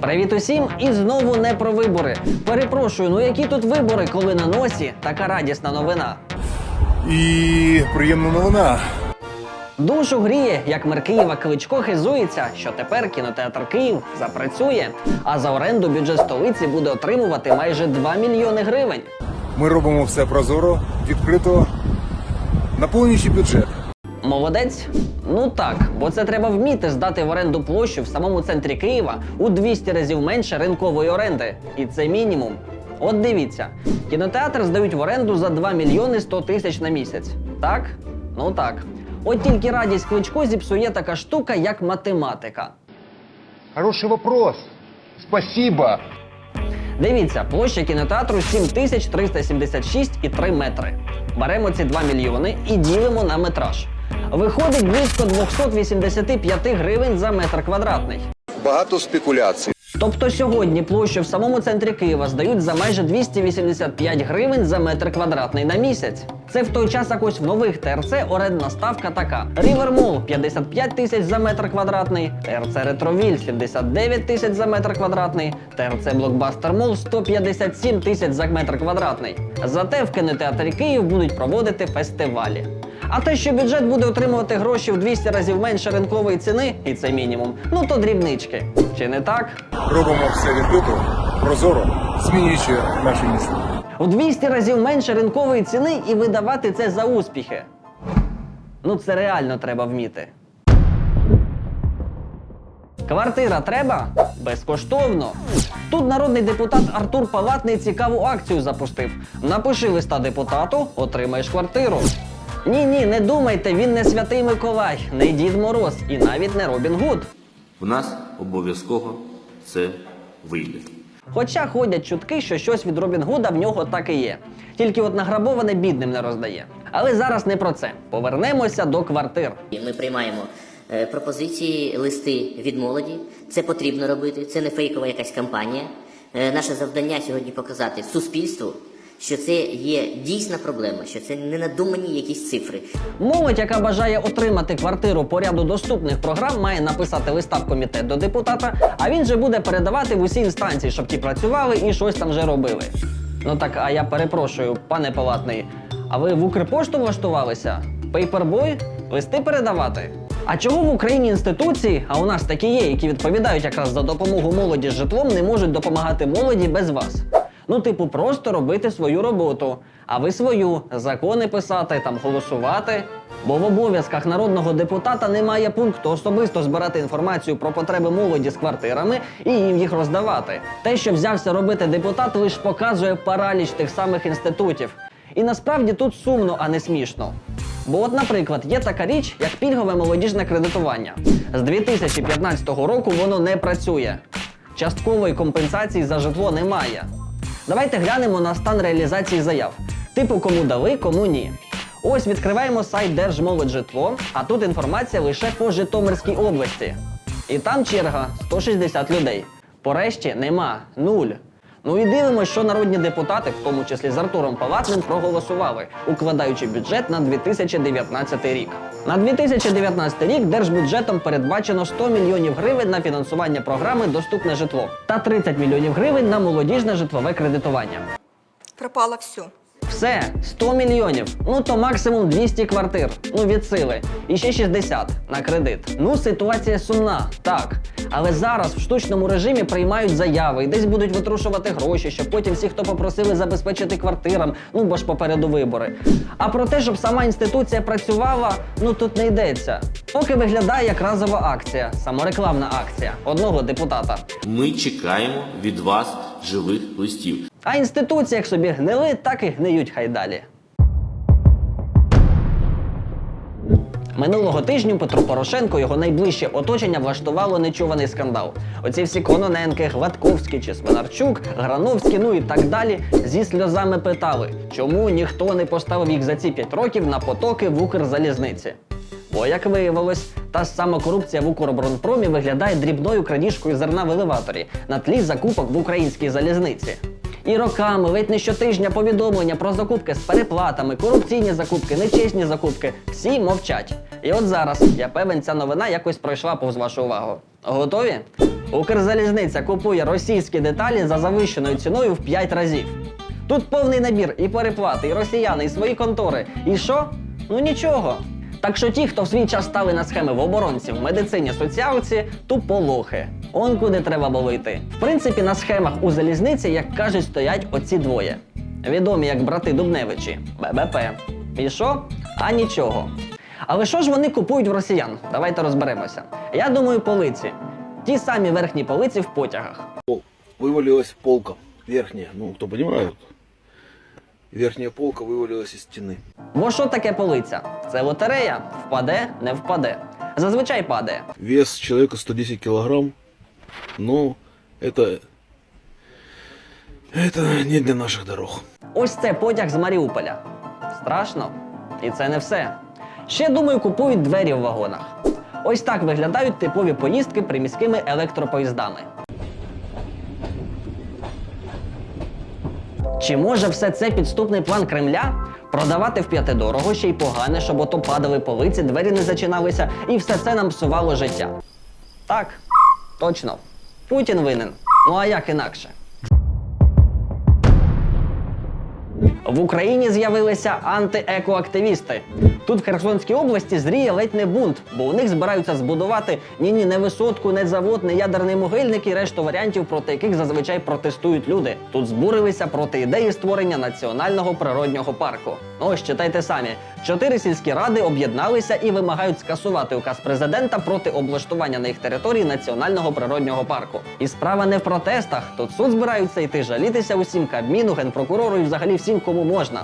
Привіт усім! І знову не про вибори. Перепрошую, ну які тут вибори, коли на носі така радісна новина. І приємна новина. Душу гріє, як мер Києва Кличко хизується, що тепер кінотеатр Київ запрацює, а за оренду бюджет столиці буде отримувати майже 2 мільйони гривень. Ми робимо все прозоро, відкрито, наповнюючи бюджет. Молодець? Ну так, бо це треба вміти здати в оренду площу в самому центрі Києва у 200 разів менше ринкової оренди. І це мінімум. От дивіться, кінотеатр здають в оренду за 2 мільйони 100 тисяч на місяць. Так? Ну так. От тільки радість кличко зіпсує така штука, як математика. Хороший вопрос. Спасибо. Дивіться, площа кінотеатру 7376,3 метри. Беремо ці 2 мільйони і ділимо на метраж. Виходить близько 285 гривень за метр квадратний. Багато спекуляцій. Тобто сьогодні площу в самому центрі Києва здають за майже 285 гривень за метр квадратний на місяць. Це в той час як ось в нових ТРЦ орендна ставка така: Mall 55 тисяч за метр квадратний, ТРЦ Ретровіль 79 тисяч за метр квадратний, ТРЦ Блокбастер Мол 157 тисяч за метр квадратний. Зате в кінотеатрі Київ будуть проводити фестивалі. А те, що бюджет буде отримувати гроші в 200 разів менше ринкової ціни, і це мінімум, ну то дрібнички. Чи не так? Робимо все відкрито, прозоро, змінюючи наше місто. В 200 разів менше ринкової ціни і видавати це за успіхи. Ну це реально треба вміти. Квартира треба? Безкоштовно. Тут народний депутат Артур Палатний цікаву акцію запустив. Напиши листа депутату, отримаєш квартиру. Ні, ні, не думайте, він не святий Миколай, не Дід Мороз і навіть не Робін Гуд. В нас обов'язково це вийде. Хоча ходять чутки, що щось від Робін Гуда в нього так і є. Тільки от награбоване бідним не роздає. Але зараз не про це. Повернемося до квартир. Ми приймаємо е, пропозиції, листи від молоді. Це потрібно робити, це не фейкова якась кампанія. Е, Наше завдання сьогодні показати суспільству, що це є дійсна проблема, що це не надумані якісь цифри. Молодь, яка бажає отримати квартиру по ряду доступних програм, має написати листа в комітет до депутата, а він же буде передавати в усі інстанції, щоб ті працювали і щось там вже робили. Ну так, а я перепрошую, пане Палатний, а ви в Укрпошту влаштувалися? Пейпербой? Листи передавати? А чого в Україні інституції, а у нас такі є, які відповідають якраз за допомогу молоді з житлом, не можуть допомагати молоді без вас? Ну, типу, просто робити свою роботу, а ви свою закони писати, там голосувати. Бо в обов'язках народного депутата немає пункту особисто збирати інформацію про потреби молоді з квартирами і їм їх роздавати. Те, що взявся робити депутат, лише показує параліч тих самих інститутів. І насправді тут сумно, а не смішно. Бо, от, наприклад, є така річ, як пільгове молодіжне кредитування. З 2015 року воно не працює. Часткової компенсації за житло немає. Давайте глянемо на стан реалізації заяв. Типу, кому дали, кому ні. Ось відкриваємо сайт Держмолоджитло, а тут інформація лише по Житомирській області. І там черга 160 людей. По решті нема нуль. Ну і дивимося, що народні депутати, в тому числі з Артуром Палатним, проголосували, укладаючи бюджет на 2019 рік. На 2019 рік держбюджетом передбачено 100 мільйонів гривень на фінансування програми Доступне житло та 30 мільйонів гривень на молодіжне житлове кредитування. Пропало все. Все, 100 мільйонів. Ну то максимум 200 квартир. Ну від сили. І ще 60 на кредит. Ну, ситуація сумна, так. Але зараз в штучному режимі приймають заяви і десь будуть витрушувати гроші, щоб потім всі, хто попросили забезпечити квартирам, ну бо ж попереду вибори. А про те, щоб сама інституція працювала, ну тут не йдеться. Поки виглядає як разова акція, саморекламна акція одного депутата. Ми чекаємо від вас живих листів. А інституції, як собі гнили, так і гниють хай далі. Минулого тижню Петро Порошенко його найближче оточення влаштувало нечуваний скандал. Оці всі Кононенки, Гладковські чи Свинарчук, Грановські, ну і так далі, зі сльозами питали, чому ніхто не поставив їх за ці 5 років на потоки в Укрзалізниці. Бо, як виявилось, та сама корупція в Укроборонпромі виглядає дрібною крадіжкою зерна в елеваторі на тлі закупок в українській залізниці. І роками, ледь не щотижня повідомлення про закупки з переплатами, корупційні закупки, нечесні закупки всі мовчать. І от зараз, я певен, ця новина якось пройшла повз вашу увагу. Готові? Укрзалізниця купує російські деталі за завищеною ціною в 5 разів. Тут повний набір і переплати, і росіяни, і свої контори. І що? Ну нічого. Так що ті, хто в свій час стали на схеми в оборонці, в медицині, соціалці, тупо лохи. Он куди треба ловити. В принципі, на схемах у залізниці, як кажуть, стоять оці двоє. Відомі як брати Дубневичі ББП. І що? А нічого. Але що ж вони купують в росіян? Давайте розберемося. Я думаю, полиці. Ті самі верхні полиці в потягах. вывалилась полка верхняя, ну, кто понимает. Верхняя полка вывалилась из стены. Бо що таке полиця? Це лотерея. Впаде, не впаде. Зазвичай падає. Вес человека 110 килограмм, но это... Это не для наших дорог. Ось це потяг з Маріуполя. Страшно. І це не все. Ще, думаю, купують двері в вагонах. Ось так виглядають типові поїздки приміськими електропоїздами. Чи може все це підступний план Кремля? Продавати в п'ятидорого ще й погане, щоб ото падали полиці, двері не зачиналися, і все це нам псувало життя. Так, точно. Путін винен. Ну а як інакше? В Україні з'явилися антиекоактивісти. Тут в Херсонській області зріє ледь не бунт, бо у них збираються збудувати ні-ні не висотку, не завод, не ядерний могильник і решту варіантів, проти яких зазвичай протестують люди. Тут збурилися проти ідеї створення національного природнього парку. Ну, Ось читайте самі: чотири сільські ради об'єдналися і вимагають скасувати указ президента проти облаштування на їх території національного природнього парку. І справа не в протестах. Тут суд збираються йти жалітися усім кабміну, генпрокурору і взагалі всім, кому можна.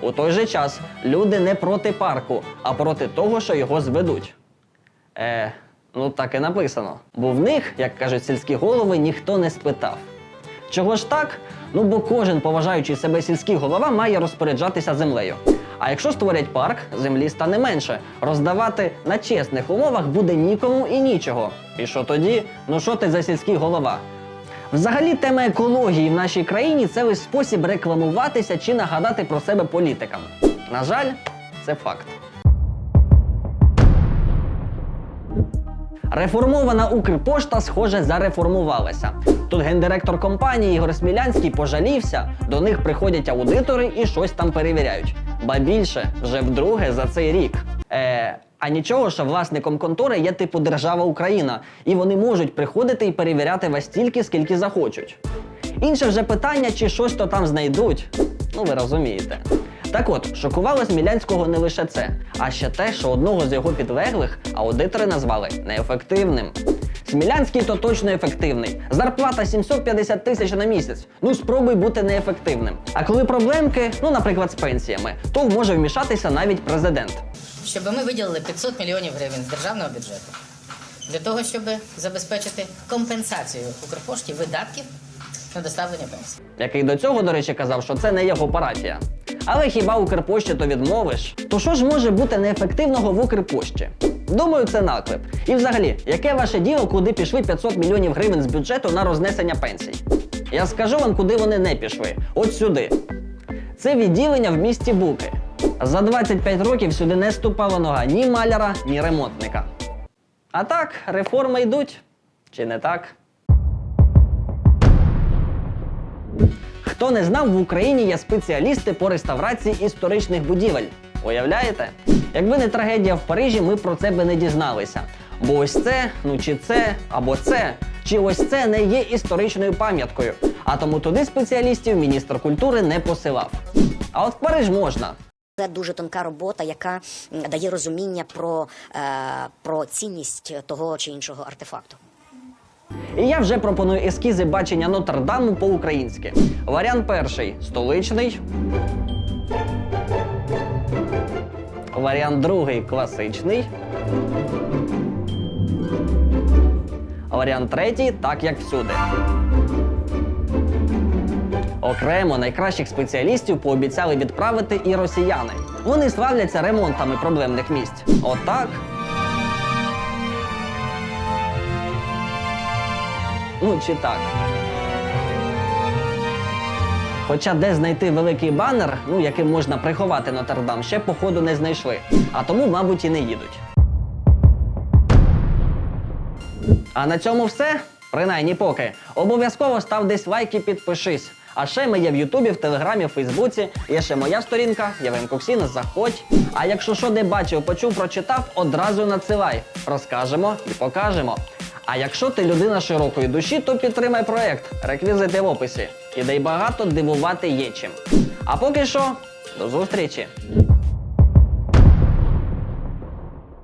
У той же час люди не проти парку, а проти того, що його зведуть. Е, ну так і написано. Бо в них, як кажуть сільські голови, ніхто не спитав. Чого ж так? Ну бо кожен поважаючий себе сільський голова має розпоряджатися землею. А якщо створять парк, землі стане менше. Роздавати на чесних умовах буде нікому і нічого. І що тоді? Ну що ти за сільський голова? Взагалі, тема екології в нашій країні це лише спосіб рекламуватися чи нагадати про себе політикам. На жаль, це факт. Реформована Укрпошта, схоже, зареформувалася. Тут гендиректор компанії Ігор Смілянський пожалівся, до них приходять аудитори і щось там перевіряють. Ба більше, вже вдруге за цей рік. Е, а нічого, що власником контори є типу держава Україна, і вони можуть приходити і перевіряти вас стільки, скільки захочуть. Інше вже питання, чи щось то там знайдуть. Ну, ви розумієте. Так от, шокувало Смілянського не лише це, а ще те, що одного з його підлеглих аудитори назвали неефективним. Смілянський то точно ефективний. Зарплата 750 тисяч на місяць. Ну спробуй бути неефективним. А коли проблемки, ну наприклад, з пенсіями, то може вмішатися навіть президент. Щоб ми виділили 500 мільйонів гривень з державного бюджету для того, щоб забезпечити компенсацію Укрпошті видатків на доставлення пенсій. який до цього, до речі, казав, що це не його парафія. Але хіба Укрпошті то відмовиш? То що ж може бути неефективного в Укрпошті? Думаю, це наклеп. І взагалі, яке ваше діло, куди пішли 500 мільйонів гривень з бюджету на рознесення пенсій? Я скажу вам, куди вони не пішли. От сюди. Це відділення в місті Буки. За 25 років сюди не ступала нога ні маляра, ні ремонтника. А так, реформи йдуть. Чи не так? Хто не знав, в Україні є спеціалісти по реставрації історичних будівель. Уявляєте? Якби не трагедія в Парижі, ми про це би не дізналися. Бо ось це, ну чи це, або це, чи ось це не є історичною пам'яткою. А тому туди спеціалістів міністр культури не посилав. А от в Париж можна. Це дуже тонка робота, яка дає розуміння про, е, про цінність того чи іншого артефакту. І я вже пропоную ескізи бачення Нотр-Даму по-українськи. Варіант перший столичний. Варіант другий класичний. Варіант третій так як всюди. Окремо найкращих спеціалістів пообіцяли відправити і росіяни. Вони славляться ремонтами проблемних місць. Отак. Ну чи так. Хоча де знайти великий банер, ну яким можна приховати Нотр-Дам, ще походу не знайшли. А тому, мабуть, і не їдуть. А на цьому все. Принаймні поки. Обов'язково став десь лайк і підпишись. А ще ми є в Ютубі, в Телеграмі, в Фейсбуці. Є ще моя сторінка, Євген Коксін, заходь. А якщо що не бачив, почув, прочитав, одразу надсилай. Розкажемо і покажемо. А якщо ти людина широкої душі, то підтримай проект. Реквізити в описі. Ідей багато, дивувати є чим. А поки що, до зустрічі!